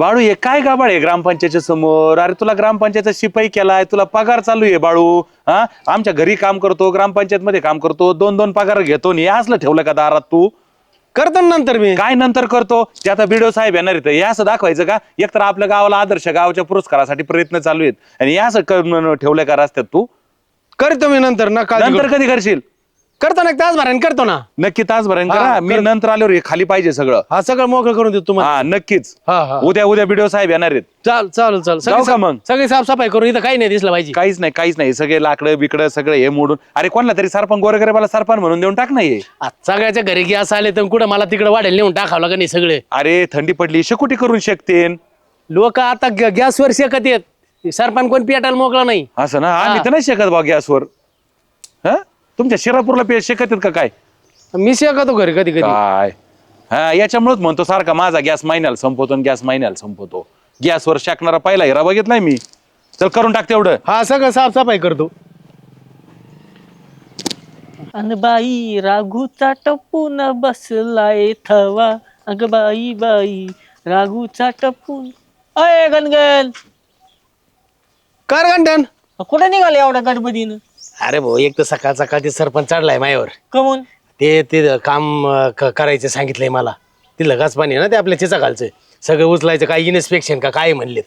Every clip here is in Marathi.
बाळू हे काय गाबाळ आहे ग्रामपंचायतच्या समोर? अरे तुला ग्रामपंचायतचा शिपाई केलाय तुला पगार चालू आहे बाळू हा? आमच्या घरी काम करतो ग्रामपंचायत मध्ये काम करतो दोन दोन पगार घेतो आणि हे असलं ठेवलं का दारात तू? करतो ना नंतर मी. काय नंतर करतो? ते आता बीडीओ साहेब येणार आहेत. हे असं दाखवायचं का? एकतर आपल्या गावाला आदर्श गावाच्या पुरस्कारासाठी प्रयत्न चालू आहेत. आणि हे असं ठेवलंय का रस्त्यात तू? करतो मी नंतर ना काळजी नंतर करू. कधी करशील? करतो ना तास भराने करतो ना. नक्की तासभर हा, करा. मी कर. नंतर आल्यावर हे खाली पाहिजे सगळं. हा सगळं मोकळं करून देतो तुम्हाला. हा नक्कीच. हा हा. उद्या उद्या बीडीओ साहेब येणार आहेत. चाल चाल चाल. जाऊ का मग? सगळी साफसफाई करून इथं काही नाही दिसलं पाहिजे. काहीच नाही काहीच नाही. सगळे लाकडं बिकडं सगळं हे मोडून. अरे कोणला तरी सरपंच गोरगरीबाला सरपंच म्हणून देऊन टाक नाही सगळ्याच्या घरी गॅस आले तर कुठं मला तिकडे वाढेल नेऊन टाकावं लागेल नाही सगळे. अरे थंडी पडली शेकुटी करून शकतेन. लोक आता ग- गॅसवर शेकत येत सरपण कोण पेटायला मोकळा नाही. असं ना? आम्ही तर नाही शकत बा गॅसवर. हा? तुमच्या शिरापूरला पे शकत आहेत का काय? मी शेकतो घरी कधी कधी. काय? हा याच्यामुळेच म्हणतो सारखा माझा गॅस महिन्याला संपवतो आणि गॅस महिन्याला संपवतो. गॅसवर शाकणारा पहिला हिरा बघितलाय मी. चल करून टाक तेवढं. हा सगळं साफसफाई करतो. अन बाई राघूचा टपून बसलाय थवा अग बाई बाई राघूचा टपून. अय गणगण! कर गंठन. कुठे निघाले एवढ्या गणपतीनं? अरे भाऊ एक तर सकाळ सकाळ ते सरपंच चढलाय मायावर. कमून? ते ते काम अं, क- करायचं सांगितलंय मला. ते लगाच पाणी आहे ना ते आपल्या चिचा घालचं सगळं उचलायचं काय इन्स्पेक्शन का काय म्हणलेत?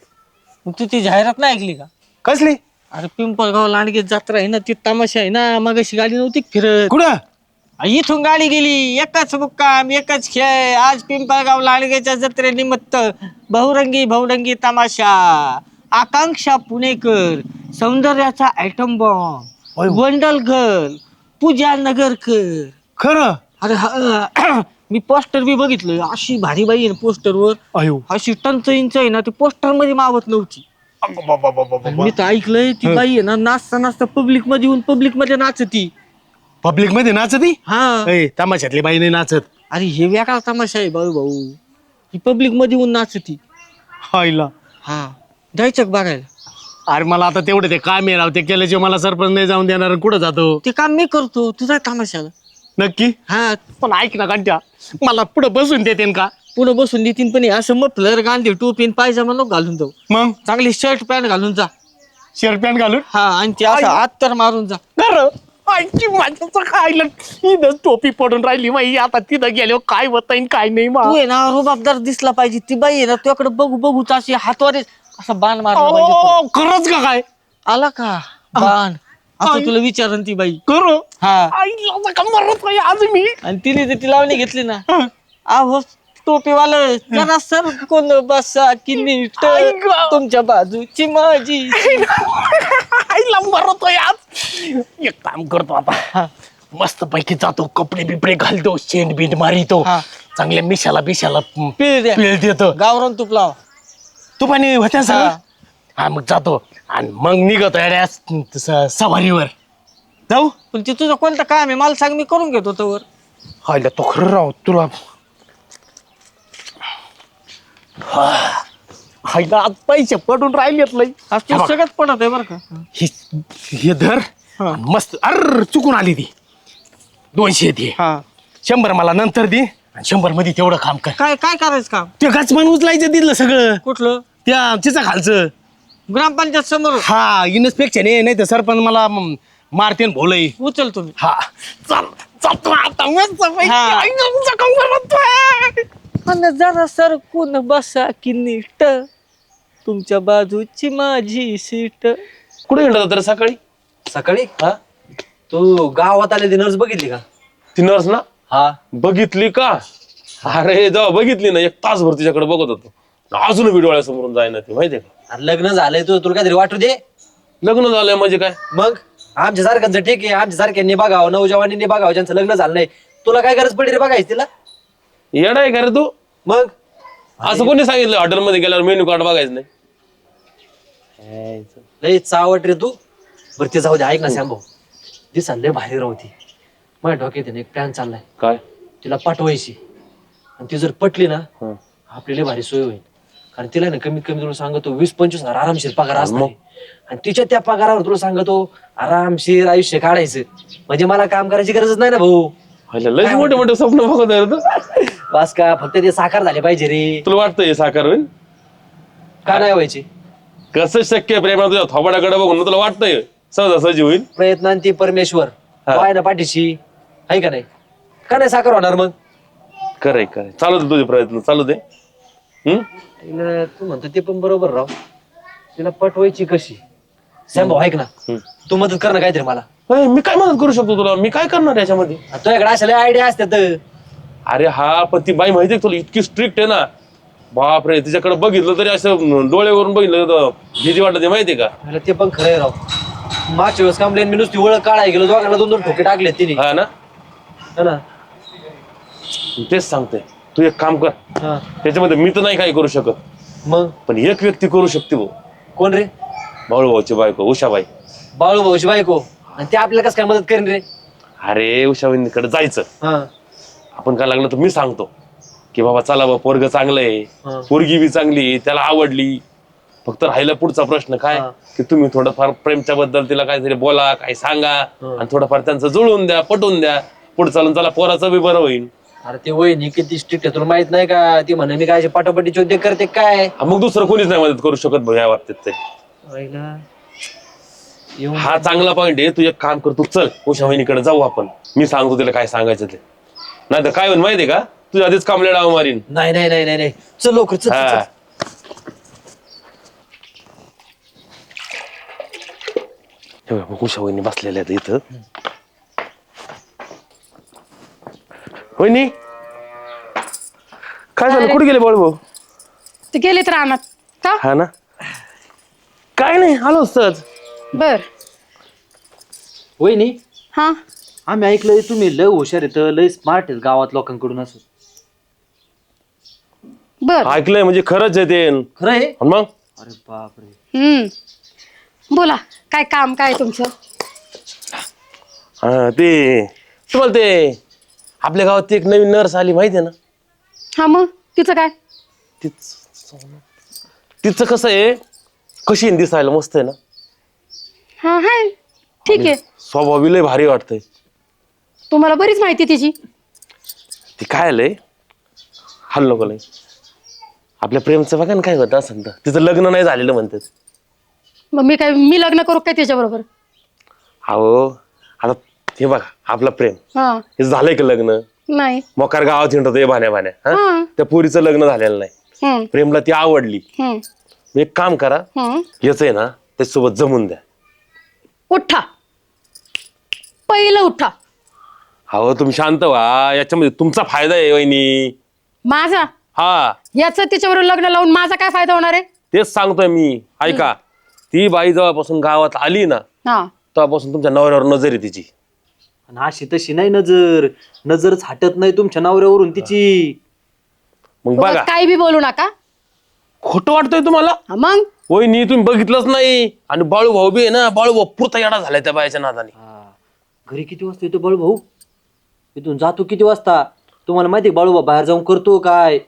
मग तू ती जाहिरात नाही ऐकली का? कसली? अरे पिंपळगाव लांडगे जत्रा आहे ना ती तमाशा आहे ना. मग अशी गाडी नव्हती का फिरत? कुठं? इथून गाडी गेली. एकच मुक्काम एकच खेळ. आज पिंपळगाव लांडगेच्या जत्रेनिमित्त बहुरंगी बहुरंगी तमाशा. आकांक्षा पुणेकर सौंदर्याचा item bomb wonder girl Pooja Nagarkar खरं? अरे हा, मी पोस्टर बी बघितलं अशी भारी बाई आहे पोस्टरवर. अयो. अशी टंच इंच आहे ना ती पोस्टरमध्ये मावत नव्हती. मी तर ऐकलंय ती बाई आहे ना नाचता नाचता पब्लिकमध्ये येऊन पब्लिकमध्ये नाचती. पब्लिकमध्ये नाचती? हा. तमाशातली बाई नाही नाचत. अरे हे वेगळा तमाशा आहे भाऊ भाऊ. ही पब्लिकमध्ये येऊन नाचती. हायला. हा. जायचं का बघायला? अरे मला आता तेवढं ते काम आहे राव. ते केल्याशिवाय मला सरपंच नाही जाऊन देणार आणि कुठं जातो? ते काम मी करतो. तुझा तमाशाला नक्की? हा. पण ऐक ना कांट्या मला पुढं बसून देते का? पुढे बसून देतीन पण हे असं मफलर गांधी टोपीन पायजामा नको घालून जाऊ. मग? चांगली शर्ट पॅन्ट घालून जा. शर्ट पॅन्ट घालून? हा आणि ते असं आत्तर मारून जा. खरं आईची माझ्याचं खायला. इथं टोपी पडून राहिली माई आता तिथं गेलो काय होत काय नाही मा. तू आहे ना रुबाबदार दिसला पाहिजे. ती बाई आहे ना तुझ्याकडे बघू बघूच अशी हातवारे असा बाण मारला पाहिजे पुढं. अहो, खरंच का काय? आला का? बाण. असं तुला विचारन ती बाई. खरं हा. आईला का मरत नाही आज मी? आणि तिने तर ती लावणी घेतली ना आहो टोपीवाल जरा सर कोण बसा की नीट आई गं. तुमच्या बाजूची माझी. आईला मरतोय आज. एक काम करतो आता. मस्त पैकी जातो कपडे बिपडे घालतो शेंट बीट मारितो. हा. चांगल्या मिशाला बिशाला पिळ द्या. पिळ देतो. गावरान तुप लावा. तू पण होत्या हा. सगळं? हा. मग जातो. आणि मग निघतो येड्या स- सवारीवर. जाऊ? पण ते तुझं कोणतं काम आहे? मला सांग मी करून घेतो तोवर. हायला तो खरं राव तुला हा. हायला आज पैसे पडून राहिलेत लई. आज ते हे बघ, सगळंच पडत आहे बरं का? हे हे धर. मस्त अर चुकून आली ती. दोनशे दे. हा. शंभर मला नंतर दे. आणि शंभरमध्ये तेवढं काम कर. काय काय करायचं काम? ते गचमान उचलायचं दिलं सगळं. कुठलं? त्या तिचा खालचं. ग्रामपंचायत समोर. हा इन्स्पेक्शन आहे नाही तर सरपंच मला म, मारते भोलय उचल तुम्ही. हा. चल जातो आता मस्त पैकी. हा. आई. आणि जरा सरकून बसा की नीट. तुमच्या बाजूची माझी सीट. कुठे गेला होता रे सकाळी? सकाळी? हा? तू गावात आले नर्स बघितली का? ती नर्स ना? हा? बघितली का? अरे जेव्हा बघितली ना एक तासभर तिच्याकडे बघत होतो. अजून व्हिडिओ डोळ्यासमोरून जाईना ती माहितीये का? अरे लग्न झालंय तू तुला काहीतरी वाटू दे. लग्न झालंय म्हणजे काय? मग? आमच्या सारख्यांचं ठीक आहे आमच्या सारख्यांनी बघावं नवजवानींनी बघावं ज्यांचं लग्न झालं नाही. तुला काय गरज पडली रे बघायची तिला? येडा आहे का रे तू? मग? असं कोणी सांगितलं हॉटेलमध्ये गेल्यावर मेन्यू कार्ड बघायचं नाही? लय चावट रे तू. बरं ते जाऊ दे ऐक ना श्याम दिसाल लय भारी राहती माझ्या डोक्यात आहे ना एक प्लॅन चाललाय. काय? तिला पाठवायची. आणि ती जर पटली ना हं. आपली लय भारी सोय होईल. कारण तिला ना कमीत कमी तुला सांगतो वीस पंचवीस हजार आरामशीर पगार असणार आहे. आणि तिच्या त्या पगारावर तुला सांगतो आरामशीर आयुष्य काढायचं. म्हणजे मला काम करायची गरजच नाही ना भाऊ. हायला लय मोठे मोठे स्वप्न बघत आहे रे तू. बस का फक्त ते साकार झाले पाहिजे रे. तुला वाटतं हे साकार होईल? का नाही व्हायचे? कसं शक्य आहे प्रेमा तुझ्या थोबाडाकडे बघून तुला वाटतंय? सहजासहजी होईल? प्रयत्नांती परमेश्वर. हा. ना पाठीशी. आहे का नाही? का नाही साखर होणार मग? करे करे चालू दे तुझे प्रयत्न चालू दे. हम्म तिला तू म्हणतो ते पण बरोबर राव. तिला पटवायची कशी? सॅम भाऊ ऐक ना. तू मदत कर ना काहीतरी मला. मी काय मदत करू शकतो तुला? मी काय करणार याच्यामध्ये? आ, तुझ्याकडे अशा आयडिया असतात. अरे हा पण ती बाई माहितीये का तुला? इतकी स्ट्रिक्ट आहे ना. बापरे तिच्याकडे बघितलं तरी असं डोळ्यावरून बघितलं तर भीती वाटते माहितीये का? मला ते पण खरंय राव. मागच्या वेळेस कामले मी नुसती ओळख काढाय गेलो दोघांना दोन दोन ठोके टाकले तिने. हा ना? हा ना तेच सांगते. तू एक काम कर. हा. त्याच्यामध्ये मी तर नाही काही करू शकत. मग? पण एक व्यक्ती करू शकते भाऊ. कोण रे? भाऊ भाऊची बायको उषाबाई. बाळू भाऊची बायको? आणि ते आपल्याला कसं काय मदत करेन रे? अरे उषाबाईंकडे जायचं. हा. आपण काय लागलं तर मी सांगतो. की बाबा चला बा पोरग चांगलं आहे. पोरगी बी चांगली आहे, त्याला आवडली. फक्त राहिला पुढचा प्रश्न काय? हा. की तुम्ही थोडंफार प्रेमच्या बद्दल तिला काहीतरी बोला काही सांगा. आणि थोडंफार त्यांचं जुळवून द्या पटवून द्या. पुढे चालून चला पोराचं बी बरं होईल अरे ते वहिनी किती स्ट्रिक्ट आहे तुला माहीत नाही का? ती म्हणे मी काय पाठोपाठी चोद्य करते काय? हा, मग दुसरं कोणीच नाही मदत करू शकत भाऊ या बाबतीत आईला. येऊन हा चांगला पॉईंट आहे. तू एक काम कर तू चल. उषा वहिनीकडे जाऊ आपण. मी सांगतो तिला काय सांगायचं ते. नाही तर काय होईल माहितीये का? तुझ्या आधीच कामले डाव मारीन. नाही नाही नाही नाही नाही. चल लवकर चल, चल हा चल. हे. बघ, उषा वहिनी बसलेल्या आहेत इथं. वहिनी? काय झालं? कुठे गेले बाळू भाऊ ते गेलेत रानात. का हा ना? काय नाही आलो सहज. बर. वहिनी हा? आम्ही ऐकलंय तुम्ही लय हुशार येत लय स्मार्ट आहेत गावात लोकांकडून असं. बर. ऐकलंय म्हणजे खरंच आहे ते. आणि खरं आहे? मग? अरे बापरे. हम्म. बोला काय काम काय तुमचं? हा ते तुम्हाला ते आपल्या गावात ती एक नवीन नर्स आली माहिती आहे ना? हा मग? तिचं काय? तिचं तिचं कसं आहे कशी आहे दिसायला मस्त आहे ना? हा हाय. ठीक आहे. स्वभावी लय भारी वाटतंय. तुम्हाला बरीच माहिती तिची. ती काय आलंय हल्लो लय. आपल्या प्रेमचं बघा ना काय होतं असं तर तिचं लग्न नाही झालेलं म्हणतात. मग मी काय मी लग्न करू काय त्याच्याबरोबर? अहो हे बघा आपलं प्रेम. हा. हे झालंय का लग्न? नाही. मोकार गावात हिंडतो हे भाण्या भाण्या हा? हा. त्या पोरीचं लग्न झालेलं नाही. हम्म प्रेमला ती आवडली. हम्म एक काम करा हम्म याच आहे ना त्याच्यासोबत जमून द्या. उठा. पहिलं उठा. अहो तुम्ही शांत व्हा. याच्यामध्ये तुमचा फायदा आहे वहिनी. माझा? हा. याचं तिच्याबरोबर लग्न लावून माझा काय फायदा होणार आहे? तेच सांगतोय मी. ऐका ती बाई जेव्हापासून गावात आली ना हा. तेव्हापासून तुमच्या नवऱ्यावर नजर आहे तिची. आणि अशी तशी नाही नजर. नजरच हटत नाही तुमच्या नवऱ्यावरून तिची. मग उगाच बघा. काही बी बोलू नका. खोटं वाटतंय तुम्हाला? हा मग? वहिनी तुम्ही बघितलंच नाही. आणि बाळू भाऊ बी आहे ना बाळू भाऊ पुरता येडा झालाय त्या बायाच्या नादाने. हा. घरी किती वाजता येतो बाळू भाऊ इथून जातो किती वाजता? तुम्हाला माहिती बाळू भाऊ बाहेर जाऊन करतो काय?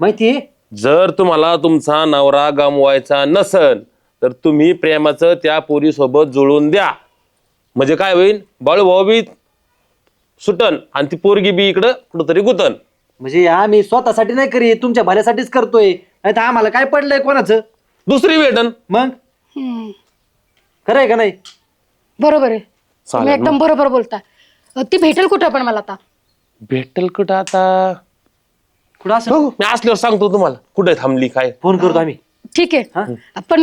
माहितीये जर तुम्हाला तुमचा नवरा गमवायचा नसल तर तुम्ही प्रेमाचं त्या पोरी सोबत जुळून द्या. म्हणजे काय होईल बाळू भाऊ बी सुटन आणि ती पोरगी बी इकडं कुठंतरी गुतन. म्हणजे आम्ही स्वतःसाठी नाही करीत तुमच्या भल्यासाठीच करतोय. नाही तर आम्हाला काय पडलंय कोणाचं? दुसरी भेटन मग? हम्म. खरं आहे का नाही? बरोबर आहे. तुम्ही चालेल एकदम बरोबर बोलता. अ, ती भेटेल कुठं पण मला आता? भेटल कुठं आता? कुठं असं? बघू मी असल्यावर सांगतो तुम्हाला. कुठे थांबली काय? फोन करतो आम्ही. ठीक आहे. पण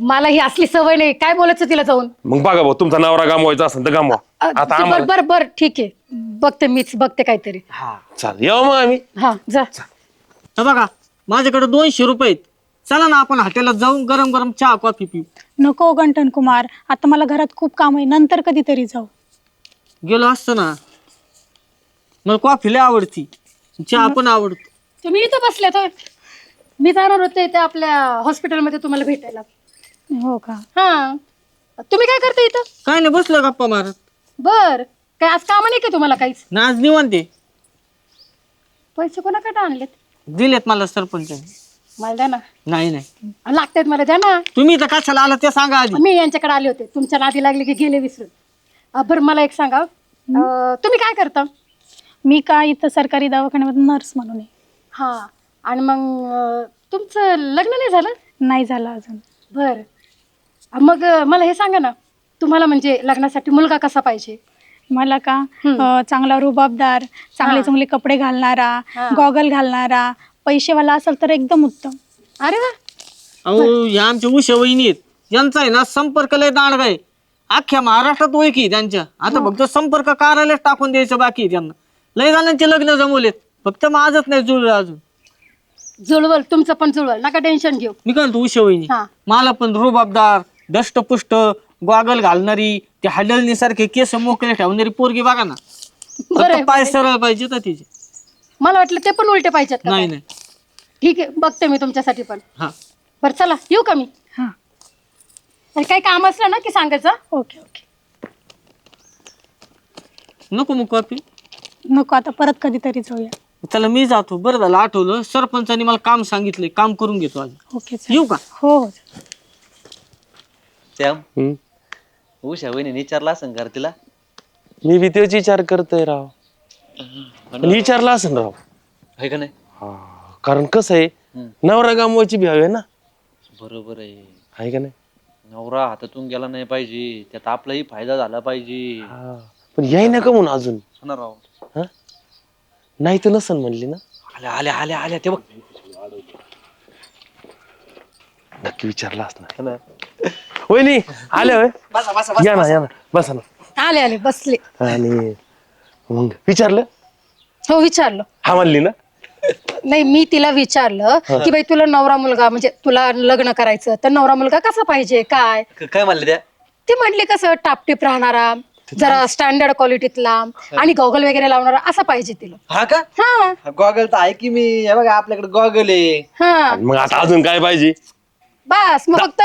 मला ही असली सवय नाही. काय बोलायचं तिला जाऊन? मग बघा भाऊ तुमचा नवरा गमवायचा असेल तर गमवा. अ, आता बर आम्हाला बर बर ठीक आहे. बघते मीच बघते काहीतरी. हा. चालेल येऊ मग आम्ही. हा जा. हे बघा माझ्याकडे दोनशे रुपये आहेत. चला ना आपण हॉटेलात जाऊन गरम गरम चहा कॉफी पिऊ. नको गंटन कुमार. आता मला घरात खूप काम आहे. नंतर कधीतरी जाऊ. गेलो असतो ना. मला कॉफी लय आवडती. चहा पण आवडतो. तुम्ही इथं बसल्यात होय. मी जाणार होते ते आपल्या हॉस्पिटलमध्ये तुम्हाला भेटायला. हो का? हा. तुम्ही काय करता इथं? काय नाही बसलो गप्पा मारत. बर. काय आज काम नाही का तुम्हाला काहीच? ना आज निवांत आहे. पैसे कोणाकडे आणलेत? दिलेत मला सरपंच मला द्या ना. नाही नाही. लागतात मला द्या ना. तुम्ही तर कशाला आला ते सांगा आधी. मी यांच्याकडे आले होते. तुमच्या नादी लागले की गेले विसरून. अ, बरं मला एक सांगा. अ, तुम्ही काय करता? मी का इथं सरकारी दवाखान्यामध्ये नर्स म्हणून आहे. हा. आणि मग तुमचं लग्न नाही झालं? नाही झालं अजून. बर. मग मला हे सांगा ना तुम्हाला म्हणजे लग्नासाठी मुलगा कसा पाहिजे? मला का? अं, चांगला रुबाबदार चांगले चांगले कपडे घालणारा हा. गॉगल घालणारा पैसेवाला असेल तर एकदम उत्तम. अरे वा. अहो या आमच्या उषा वहिनी आहेत. यांचा आहे ना संपर्क लय दांडगा आहे. अख्ख्या महाराष्ट्रात ओळखी आहे त्यांच्या आता फक्त संपर्क कार्यालय टाकून द्यायचं बाकी आहे त्यांना. लय जणांचे लग्न जमवलेत. फक्त माझंच नाही जुळलं अजून. जुळवल तुमचं पण जुळवल. नका टेन्शन घेऊ. मी काय म्हणतो उषा वहिनी हा. मला पण रुबाबदार दष्टपुष्ट गॉगल घालणारी ते हडलणी सारखे केस मोकळे ठेवणारी पोरगी बघा ना. बरं. आहे, फक्त पाय सरळ पाहिजे तर तिचे. मला वाटलं ते पण उलटे पाहिजेत का? नाही काय? नाही. ठीक आहे बघते मी तुमच्यासाठी पण. हा. बरं चला येऊ का मी? हां. आणि काही काम असलं ना की सांगायचं? Okay okay. नको मग कॉपी. नको आता परत कधीतरी जाऊया. त्याला मी जातो. बरं झालं आठवलं. सरपंचानी मला काम सांगितलंय. काम करून घेतो आज. ओके चल. येऊ का? हो हो. श्याम हम्म. उषा वहिनी विचारला असं कर तिला? मी बी तेच विचार करतोय राव. पण विचारला असेल राव. आहे का नाही? हा, कारण कसं आहे हम्म. नवरा गमवायची भ्याव आहे ना? बरोबर आहे. आहे का नाही? नवरा हातातून गेला नाही पाहिजे. त्यात आपलाही फायदा झाला पाहिजे. हा. पण याय ना का म्हणून अजून? हा ना राव. हा? नाही तर नसन म्हणली ना. आल्या आल्या आल्या आल्या ते बघ. नक्की विचारला असणार. वहिनी आल्या होय? या ना या ना. बसा ना. आले आले बसले. आणि मग विचारलं? हो विचारलं. हा म्हणली ना? नाही मी तिला विचारलं की बाई तुला नवरा मुलगा म्हणजे तुला लग्न करायचं तर नवरा मुलगा कसा पाहिजे? काय? क- काय म्हणले त्या? ती म्हटली कसं टापटीप राहणारा जरा स्टँडर्ड क्वालिटीतला आणि गॉगल वगैरे लावणारा असा पाहिजे तिला. हा का? हा. गॉगल तर आहे की मी. हे बघा आपल्याकडे गॉगल आहे. हा. मग आता अजून काय पाहिजे? बस मग फक्त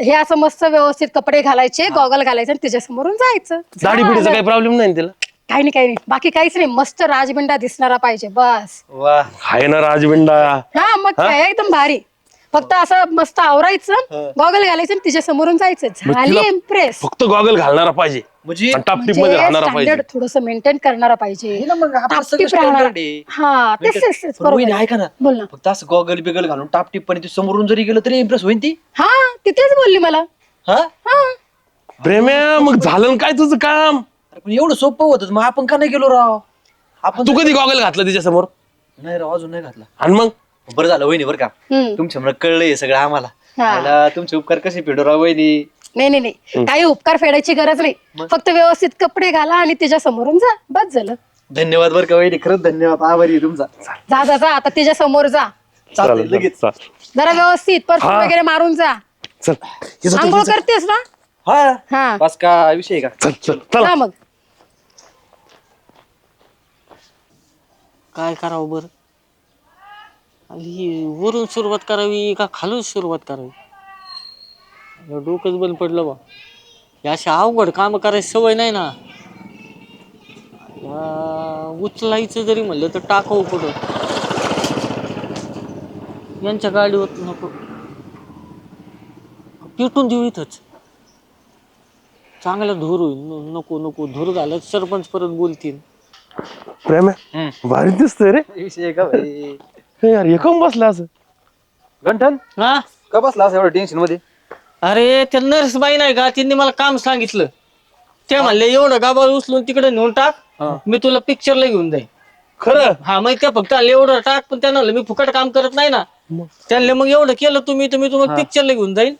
हे असं मस्त व्यवस्थित कपडे घालायचे गॉगल घालायचे आणि तिच्या समोरून जायचं दाढी पिढीचा काही प्रॉब्लेम नाही ना तिला? काही नाही काही नाही. बाकी काहीच नाही. मस्त राजबिंडा दिसणारा पाहिजे बस. वा. आहे ना राजबिंडा. हा मग काय एकदम भारी. फक्त असं मस्त आवरायचं गॉगल घालायचं आणि तिच्या समोरून जायचं. झाली तिला इम्प्रेस फक्त गॉगल घालणारा पाहिजे. म्हणजे आणि टापटीपमध्ये राहणारा पाहिजे. स्टँडर्ड थोडस मेंटेन करणारा पाहिजे. ना मग आपलं सगळं टापटीप राहणारा standard आहे. हा तेच तेच तेच, पण वहिनी बरोबर. ऐका ना. बोल ना. फक्त असं गॉगल बिगल घालून टापटीप पण ती समोरून जरी गेलं तरी इम्प्रेस होईन ती. हा तिथेच बोलली मला. हा? हा. प्रेम्या मग झालं ना काय तुझं काम? पण एवढं सोपं होतं. मग आपण का नाही गेलो राव? आपण तू कधी गॉगल घातलं तिच्या समोर नाही राव अजून नाही घातला. आणि मग? बरं झालं वहिनी बरं का? हम्म. तुमच्यामुळे कळलंय हे सगळं आम्हाला. हा. मला तुमचे उपकार कसे फेडो राव वहिनी? नाही नाही नाही. काही उपकार फेडायची गरज नाही. फक्त व्यवस्थित कपडे घाला आणि तिच्या समोरून जा. बस झालं. धन्यवाद बरं का वहिनी. खरंच धन्यवाद. आभारी आहे तुमचा. जा जा जा. आता तिच्या समोर जा. चालेल, लगेच. चालेल. जरा व्यवस्थित. परफ्यूम हा. वगैरे मारून जा. चल. तू, आंघोळ. करतेस ना? हा. हा. बस का विषय आहे का? चल चल. चला. मग. काय करावं बरं? ही वरून सुरुवात करावी का खालून सुरुवात करावी? या डोकंच बंद पडलं बा. या अशा अवघड काम करायची सवय नाही ना. या उचलायचं जरी म्हणलं तर टाकावं कुठं? यांच्या गाडीवर नको. पिटून देऊ इथंच. चांगला धूर होईल. न- नको नको. धूर झालं सरपंच परत बोलतील. प्रेम्या भारी दिसतोय रे. विषय का भाई? हे यार हे कम बसला असं? गंठन? हा? का बसला असं एवढं टेन्शनमध्ये? अरे त्या नर्स बाई नाही का? त्यांनी मला काम सांगितलं. ते म्हणले एवढं गाबाळ उचलून तिकडे नेऊन टाक. मी तुला पिक्चरला घेऊन जाईन. खरं? हा मग त्या फक्त आले एवढं टाक. पण त्यांना म्हणलं मी फुकट काम करत नाही ना. त्यांनी मग एवढं केलं तुम्ही तुम्ही तुम्हाला पिक्चरला घेऊन जाईन.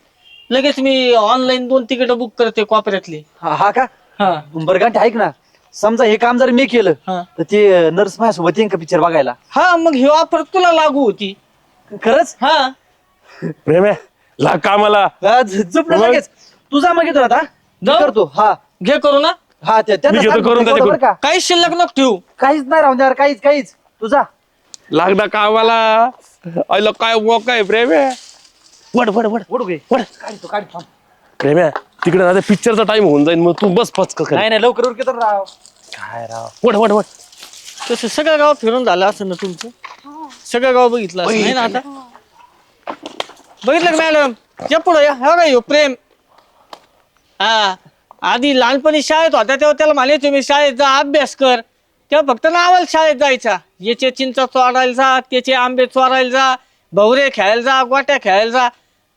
लगेच मी ऑनलाईन दोन तिकीट बुक करते कॉपऱ्यातली. हा हा का? हा. बरं गंठ ऐक ना. समजा हे काम जर मी केलं हा. तर ते नर्स माझ्यासोबत येईन का पिक्चर बघायला? हा मग ही ऑफर तुला लागू होती? खरंच? हा. प्रेम्या लाग कामाला. हा, झ- लगेच. तुझा मग येतो आता. मी जाऊ? करतो हा. घे करू ना. हा ते- त्यांना मी घेतो सांग, करून मी करतो त्याच्याकडून. बरं का? काही शिल्लक नको ठेवू. काहीच नाही राहून द्या काहीच काहीच. तुझा लागदा कामाला. आयला काय वॉक आहे प्रेम्या वड वड वड. घे वड काढतो काढतो. प्रेम्या तिकडे आता पिक्चरचा टाइम होऊन जाईल मग तू बस पचक खाली. नाही नाही लवकर उरके तर राव. काय राव? वड वड वड तसं सगळं गाव फिरून झालं असं ना तुमचं? सगळं गाव बघितलं असं नाही ना आता? बघितलं. का मॅडम? या पुढं या. हो का ह्यो प्रेम? हा. आधी लहानपणी शाळेत होत्या तेव्हा त्याला म्हणे तुम्ही शाळेत जा अभ्यास कर. तेव्हा फक्त नावाला शाळेत जायचा. याचे चिंचा चोरायला जा त्याचे आंबे चोरायला जा भवरे खेळायला जा गोट्या खेळायला जा.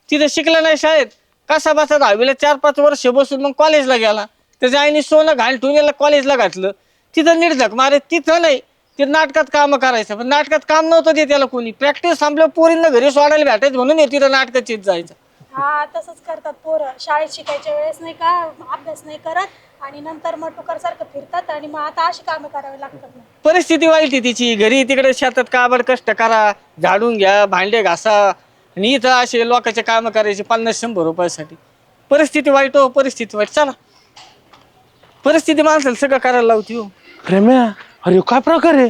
तिथं शिकला नाही शाळेत. कसा बसा दहावीला चार पाच वर्ष बसून मग कॉलेजला गेला. त्याच्या आईने सोनं घालटून याला कॉलेजला घातलं. तिथं निर्धक मारे तिथं नाही. ते नाटकात काम करायचं पण नाटकात काम नव्हतं ते त्याला कोणी. प्रॅक्टिस संपल्यावर पोरींना घरी सोडायला भेटायचं म्हणून हे तिथं नाटकात चित जायचं. हा तसंच करतात पोरं. शाळेत शिकायच्या वेळेस नाही का अभ्यास नाही करत आणि नंतर मग टुकारसारखं फिरतात आणि मग आता अशी कामं करावी लागतात परिस्थिती वाईट आहे तिची. घरी तिकडे शेतात काबड कष्ट करा झाडून घ्या भांडे घासा आणि इथं असे लोकांचे काम करायचे पन्नास शंभर रुपयासाठी. परिस्थिती वाईट हो परिस्थिती वाईट. चला. परिस्थिती माणसाला सगळं करायला लावती हो. प्रेम्या अरे काय प्रकार आहे?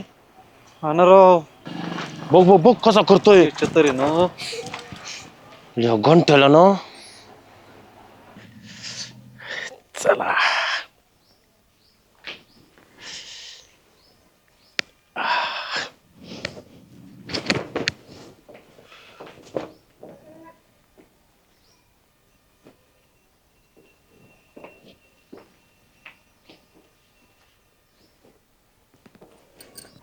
हा ना राव. बघ बघ बघ कसा करतोय. तरी ना. या घंट्याला ना. चला.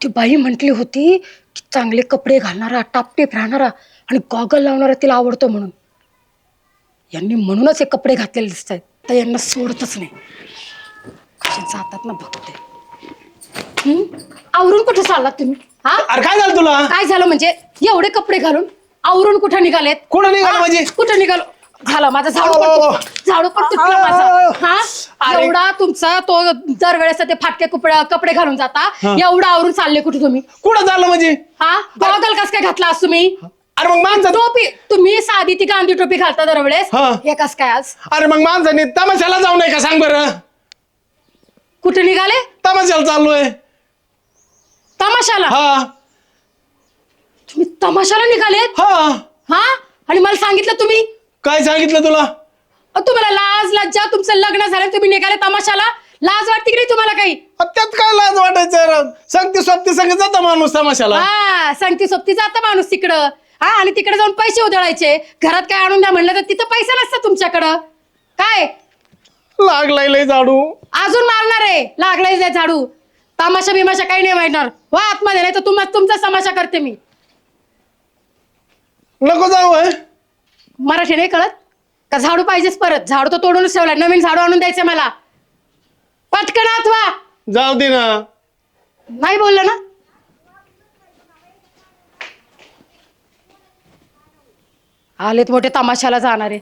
ती बाई म्हटली होती की चांगले कपडे घालणारा टापटीप राहणारा आणि गॉगल लावणारा तिला आवडतो म्हणून. यांनी म्हणूनच हे कपडे घातलेले दिसत आहेत. तर यांना सोडतच नाही. कसे जातात ना बघते. हम्म? आवरून कुठे चाललात तुम्ही? हा? अरे काय झालं तुला? काय झालं म्हणजे एवढे कपडे घालून आवरून कुठं निघालेत? कुठं निघालो? म्हणजे? कुठं निघालो? झाला माझा झाडू पण. झाडू पण तुटला माझा. हा? एवढा तुमचा तो दरवेळेस ते फाटके कपडे कपडे घालून जाता. एवढा आवरून चालले कुठे तुम्ही? कुठं झालं म्हणजे? हा? गॉगल कस काय घातला आज तुम्ही? अरे मग माणसं टोपी तुम्ही साधी ती गांधी टोपी घालता दरवेळेस? हा. हे कस काय आज? अरे मग माणसाने तमाशाला जाऊ नये का सांग बरं? कुठे निघाले? तमाशाला चाललोय. तमाशाला? हा. तुम्ही तमाशाला निघालेत? हा. हा? आणि मला सांगितलं तुम्ही? काय सांगितलं तुला? तुम्हाला लाज लज्जा तुमचं लग्न झालं तुम्ही निघाले तमाशाला? लाज वाटते की नाही तुम्हाला काही? अ, त्यात काय लाज वाटायचं सांगते सोबती संग जाता माणूस तमाशाला. हा सांगती सोबती जाता माणूस तिकडं. हा आणि तिकडे जाऊन पैसे उधळायचे. घरात काय आणून द्या म्हणलं तर तिथं पैसे नसतात तुमच्याकडं. काय? लागलाय लय झाडू. अजून मारणार आहे. लागलाय जे झाडू. तमाशा बिमाशा काही नाही मारणार. वा आतमध्ये नाही तर तुम तुमचा तमाशा करते मी. नको जाऊ हं? मराठी नाही कळत? का झाडू पाहिजेच परत? झाडू तर तोडूनच ठेवला नवीन झाडू आणून द्यायचं मला. पटकन अथवा जाऊ दे ना. नाही बोललं ना? आलेत मोठे तमाशाला जाणारे.